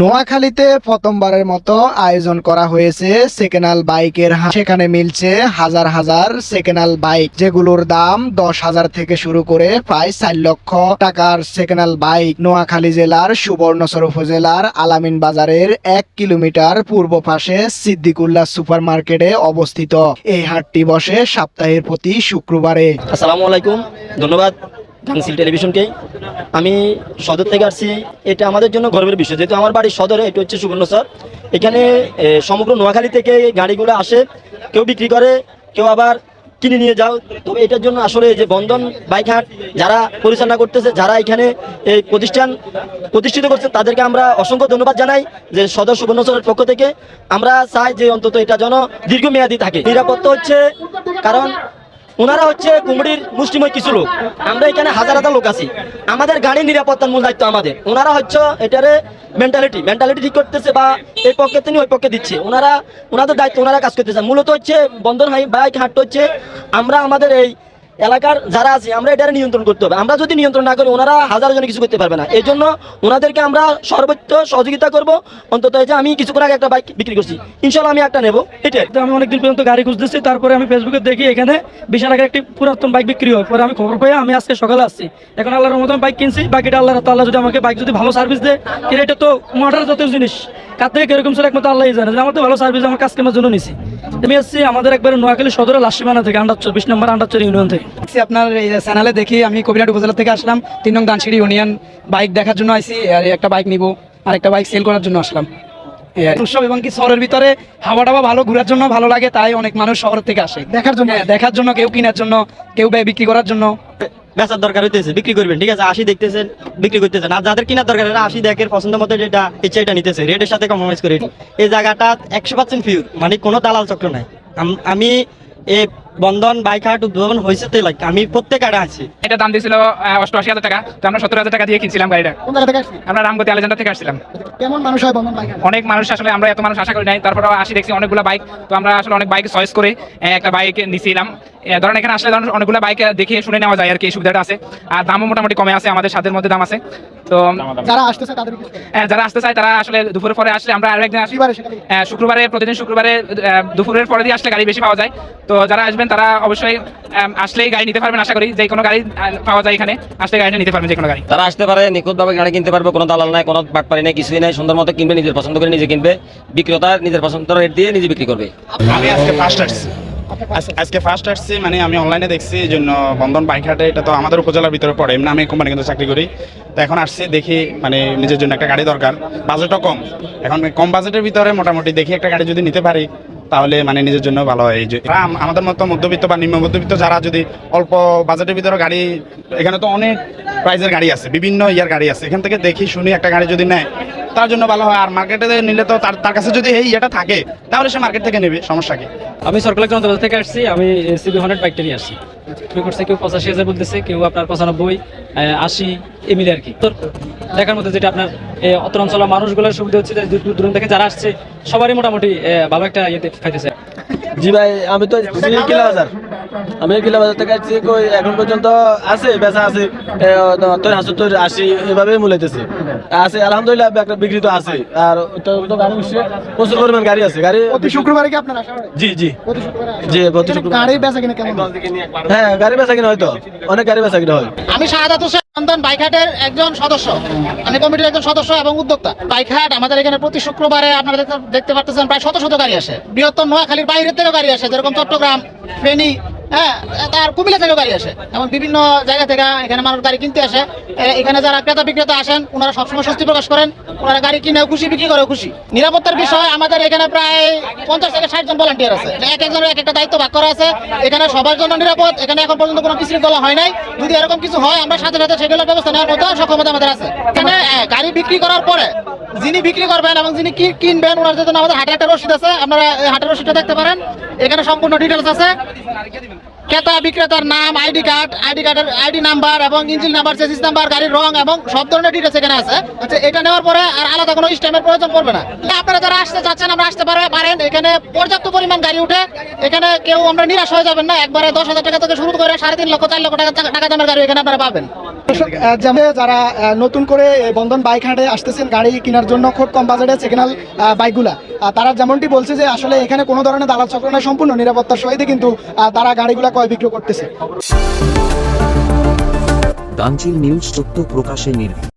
নোয়াখালীতে প্রথমবারের মতো আয়োজন করা হয়েছে সেকেন্ডাল বাইকের সেখানে মিলছে হাজার হাজার সেকেন্ডাল বাইক, যেগুলোর দাম দশ হাজার থেকে শুরু করে প্রায় চার লক্ষ টাকার সেকেন্ডাল বাইক। নোয়াখালী জেলার সুবর্ণসর উপজেলার আলামিন বাজারের এক কিলোমিটার পূর্ব পাশে সিদ্দিকুল্লাহ সুপার মার্কেটে অবস্থিত। এই হাটটি বসে সপ্তাহের প্রতি শুক্রবারে। আসসালামু আলাইকুম, ধন্যবাদ। গাংসিল টেলিভিশনকে আমি সদর থেকে আসছি। এটা আমাদের জন্য গর্বের বিষয়। যেহেতু আমার বাড়ির সদরে, এটা হচ্ছে সুবর্ণ স্যার এখানে সমগ্র নোয়াখালী থেকে গাড়িগুলো আসে। কেউ বিক্রি করে, কেউ আবার কিনে নিয়ে যাও। তবে এটার জন্য আসলে যে বন্ধন বাইক হাট যারা পরিচালনা করতেছে, যারা এখানে এই প্রতিষ্ঠান প্রতিষ্ঠিত করছে, তাদেরকে আমরা অসংখ্য ধন্যবাদ জানাই যে সদর সুবর্ণচরের পক্ষ থেকে। আমরা চাই যে অন্তত এটা যেন দীর্ঘমেয়াদী থাকে। নিরাপত্তা হচ্ছে, কারণ ওনারা হচ্ছে কুমড়ির মুষ্টিময় কিছু লোক। আমরা এখানে হাজার হাজার লোক আছি। আমাদের গাড়ির নিরাপত্তার মূল দায়িত্ব আমাদের। ওনারা হচ্ছে এটারে মেন্টালিটি মেন্টালিটি ঠিক করতেছে বা এই পক্ষে তিনি ওই পক্ষে দিচ্ছে। ওনারা, ওনাদের দায়িত্ব, ওনারা কাজ করতেছে। মূলত হচ্ছে বন্ধন হাই বাইক হাট হচ্ছে। আমরা আমাদের এই এলাকার যারা আছে, আমরা এটারে নিয়ন্ত্রণ করতে হবে। আমরা যদি নিয়ন্ত্রণ না করি, ওনারা হাজার জনে কিছু করতে পারবে না। এই জন্য ওনাদেরকে আমরা সর্বোচ্চ সহযোগিতা করব। অন্তত এই যে আমি কিছুক্ষণ আগে একটা বাইক বিক্রি করছি। ইনশাল্লাহ আমি একটা নেব। এটাই তো আমি অনেকদিন পর্যন্ত গাড়ি খুঁজতেছি। তারপরে আমি ফেসবুকে দেখি এখানে বিশাল আগে একটি পুরাতন বাইক বিক্রি হয়। পরে আমি খবর পেয়ে আমি আজকে সকালে আসছি। এখন আল্লাহর মতন বাইক কিনছি। বাকিটা আল্লাহ তাল্লাহ যদি আমাকে বাইক যদি ভালো সার্ভিস দেয় এটা তো মোটর জাতীয় জিনিস। কার থেকে কীরকম ছিল, একমাত্র আল্লাহ জানে। আমার তো ভালো সার্ভিস আমার কাস্টমার জন্য নিছি। আমি আসছি আমাদের একবার নোয়াখালী সদরে লাসিমানা থেকে আন্ডার চব্বিশ নম্বর আন্ডার ইউনিয়ন থেকে। আপনার এই চ্যানেলে দেখি আমি কবিরাট উপজেলা থেকে আসলাম তিন নং দানসিঁড়ি ইউনিয়ন। বাইক দেখার জন্য আইছি আর একটা বাইক নিব আর একটা বাইক সেল করার জন্য আসলাম। উৎসব এবং কি শহরের ভিতরে হাওয়া টাওয়া ভালো ঘোরার জন্য ভালো লাগে তাই অনেক মানুষ শহর থেকে আসে। দেখার জন্য? হ্যাঁ, দেখার জন্য কেউ কেনার জন্য কেউ বিক্রি করার জন্য। বেচার দরকার হইতেছে, বিক্রি করবেন, ঠিক আছে? আশি দেখতেছেন, বিক্রি করতেছেন। আর যাদের কিনার দরকার, এরা আশি দেখের পছন্দ মতো যেটা, ইচ্ছা এটা নিতেছে। রেটের সাথে কম্প্রোমাইজ করে এই জায়গাটা একশো পার্সেন্ট ফিউর মানে কোনো দালাল চক্র নাই। আম- এই বন্ধন বাইক হাট উদ্ভাবন হয়েছে তো like আমি প্রত্যেক আড়ে আছি। এটা দাম দিয়েছিল অষ্টআশি হাজার টাকা। তো আমরা সত্তর হাজার টাকা দিয়ে কিনছিলাম গাড়িটা। কোন জায়গা থেকে আসছেন? আমরা রামগতি আলেজান্ডা থেকে আসছিলাম। কেমন মানুষ হয় বন্ধন বাইক অনেক মানুষ আসলে আমরা এত মানুষ আশা করি নাই। তারপরে আসি দেখছি অনেকগুলো বাইক। তো আমরা আসলে অনেক বাইক চয়েস করে একটা বাইক নিছিলাম। ধরেন এখানে আসলে ধরেন অনেকগুলো বাইক দেখে শুনে নেওয়া যায় আর কি এই সুবিধাটা আছে। আর দামও মোটামুটি কমে আছে আমাদের সাধ্যের মধ্যে দাম আছে। তো যারা আসতেছে তাদের কিছু আহ, যারা আসতে চায় তারা আসলে দুপুরের পরে আসলে আমরা আরেকদিন আসি। শুক্রবারে শুক্রবারে প্রতিদিন শুক্রবারে দুপুরের পরে দিয়ে আসলে গাড়ি বেশি পাওয়া যায়। তো যারা আসবেন তারা অবশ্যই আসলেই গাড়ি নিতে পারবেন আশা করি। যে কোনো গাড়ি পাওয়া যায় এখানে আসলে গাড়িটা নিতে পারবেন যে কোনো গাড়ি। তারা আসতে পারে নিখুঁতভাবে গাড়ি কিনতে পারবে কোনো দালাল নাই কোনো বাটপারি নাই কিছুই নাই সুন্দর মতো কিনবে নিজের পছন্দ করে নিজে কিনবে বিক্রেতা নিজের পছন্দ রেট দিয়ে নিজে বিক্রি করবে। আমি আজকে ফার্স্ট আসছি। আজকে ফার্স্ট আসছি মানে আমি অনলাইনে দেখছি এই জন্য বন্ধন বাইকহাটে এটা তো আমাদের উপজেলার ভিতরে পড়ে এমনি আমি কোম্পানি কিন্তু চাকরি করি। তো এখন আসছি দেখি মানে নিজের জন্য একটা গাড়ি দরকার। বাজেটও কম। এখন কম বাজেটের ভিতরে মোটামুটি দেখি একটা গাড়ি যদি নিতে পারি তাহলে মানে নিজের জন্য ভালো হয়। এই যে আমাদের মতো মধ্যবিত্ত বা নিম্ন মধ্যবিত্ত যারা যদি অল্প বাজেটের ভিতরে গাড়ি, এখানে তো অনেক প্রাইজের গাড়ি আছে, বিভিন্ন ইয়ার গাড়ি আছে। এখান থেকে দেখি, শুনি একটা গাড়ি যদি নেয়, তার জন্য ভালো হয়। আর মার্কেটে নিলে তো তার তার কাছে যদি এই ইয়েটা থাকে, তাহলে সে মার্কেট থেকে নেবে, সমস্যা কি? আমি সরকার চন্দ্রবাজার থেকে আসছি, আমি সিবি হান্ড্রেড বাইকটা নিয়ে আসছি। বিক্রি করছে, কেউ পঁচাশি হাজার বলতেছে, কেউ আপনার পঁচানব্বই আশি এমিলে আর কি। তো দেখার মধ্যে যেটা আপনার অত্র অঞ্চলের মানুষগুলোর সুবিধা হচ্ছে যে দূর দূরান্ত থেকে যারা আসছে সবারই মোটামুটি ভালো একটা ইয়েতে খাইতেছে। জি ভাই আমি তো কিলা বাজার। আমি কিলা বাজার থেকে আসছি কই এখন পর্যন্ত আছে বেচা আছে তোর হাসু তোর আশি এভাবে মূলাইতেছে। আছে আলহামদুলিল্লাহ একটা বিক্রি তো আছে। আর তো গাড়ি মিশে প্রচুর পরিমাণ গাড়ি আছে। গাড়ি প্রতি শুক্রবারে কি আপনার আসা জি জি। প্রতি শুক্রবারে জি প্রতি শুক্রবার। গাড়ি বেচা কিনা কেমন? হ্যাঁ গাড়ি বেচা কিনা হয়তো। অনেক গাড়ি বেচা কিনা হয়। আমি শাহাদাত হোসেন বন্ধন বাইকহাটের একজন সদস্য আমি কমিটির একজন সদস্য এবং উদ্যোক্তা। বাইকহাট আমাদের এখানে প্রতি শুক্রবারে আপনারা দেখতে- দেখতে পাচ্ছেন প্রায় শত শত গাড়ি আসে। বৃহত্তর নোয়াখালীর বাইরের থেকেও গাড়ি আসে, যেরকম চট্টগ্রাম, ফেনী হ্যাঁ তার কুমিল্লা থেকেও গাড়ি আসে। এবং বিভিন্ন জায়গা থেকে এখানে মানুষ গাড়ি কিনতে আসে। এখানে যারা ক্রেতা বিক্রেতা আসেন, ওনারা সবসময় স্বস্তি প্রকাশ করেন। ওনারা গাড়ি কিনেও খুশি, বিক্রি করেও খুশি। নিরাপত্তার বিষয়, আমাদের এখানে প্রায় পঞ্চাশ থেকে ষাট জন ভলান্টিয়ার আছে। এক একজনের এক একটা দায়িত্ব ভাগ করা আছে। এখানে সবার জন্য নিরাপদ। এখানে এখন পর্যন্ত কোনো বিশৃঙ্খলা হয় নাই। যদি এরকম কিছু হয়, আমরা সাথে সাথে সেগুলোর ব্যবস্থা নেওয়ার মতো সক্ষমতা আমাদের আছে। এখানে গাড়ি বিক্রি করার পরে যিনি বিক্রি করবেন এবং যিনি কি- কিনবেন, ওনার জন্য আমাদের হাটে একটা রসিদ আছে। আপনারা হাটের রসিদটা দেখতে পারেন। এখানে সম্পূর্ণ ডিটেলস আছে। ক্রেতা বিক্রেতার নাম, আইডি কার্ড, আইডি কার্ডের আইডি নাম্বার এবং ইঞ্জিন নাম্বার, চেসিস নাম্বার, গাড়ির রং এবং সব ধরনের ডিটেলস এখানে আছে। আচ্ছা এটা নেওয়ার পরে আর আলাদা কোনো স্ট্যাম্পের প্রয়োজন পড়বে না। আপনারা যারা আসতে চাচ্ছেন, আমরা আসতে পারে পারেন। এখানে পর্যাপ্ত পরিমাণ গাড়ি উঠে, এখানে কেউ আমরা নিরাশ হয়ে যাবেন না। একবারে দশ হাজার টাকা থেকে শুরু করে সাড়ে তিন লক্ষ, চার লক্ষ টাকা টাকা দামের গাড়ি এখানে আপনারা পাবেন। যারা নতুন করে বন্ধন বাইক হাটে আসতেছেন, গাড়ি কেনার জন্য খুব কম বাজেটে সেকেন্ড বাইকগুলা। তারা যেমনটি বলছে যে আসলে এখানে কোনো ধরনের দালাল চক্র সম্পূর্ণ নিরাপত্তার সহিত কিন্তু তারা গাড়িগুলা ক্রয় বিক্রি করতেছে? দানচিল নিউজ সত্য প্রকাশে নির্ভীক।